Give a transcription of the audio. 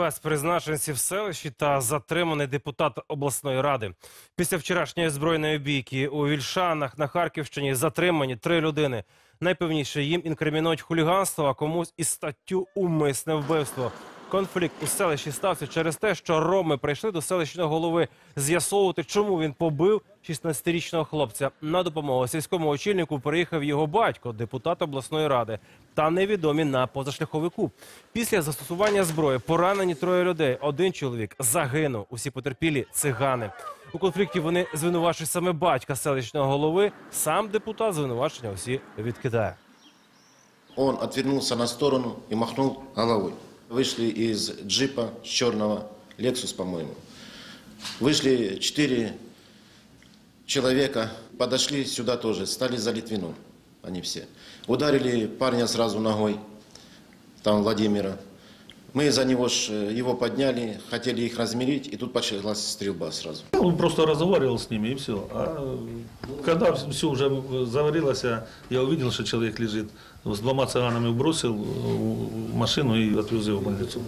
спецпризначенці в селищі та затриманий депутат обласної ради. Після вчорашньої збройної бійки у Вільшанах на Харківщині затримані три людини. Найпевніше їм інкримінують хуліганство, а комусь і статтю умисне вбивство. Конфлікт у селищі стався через те, що роми прийшли до селищного голови з'ясовувати, чому він побив 16-річного хлопця. На допомогу сільському очільнику приїхав його батько, депутат обласної ради, та невідомі на позашляховику. Після застосування зброї поранені троє людей. Один чоловік загинув. Усі потерпілі цигани. У конфлікті вони звинувачують саме батька селищного голови. Сам депутат звинувачення усі відкидає. Он отвернулся на сторону и махнул головой. Вышли из джипа черного, Lexus, по-моему. Вышли четыре человека, подошли сюда тоже, стали за Литвином, они все. Ударили парня сразу ногой, там Владимира. Мы за него ж, э, его подняли, хотели их размерить, и тут началась стрельба сразу. Он просто разговаривал с ними и все. А когда все уже заварилось, я увидел, что человек лежит, с двумя цыганами бросил в машину и отвез его в больницу.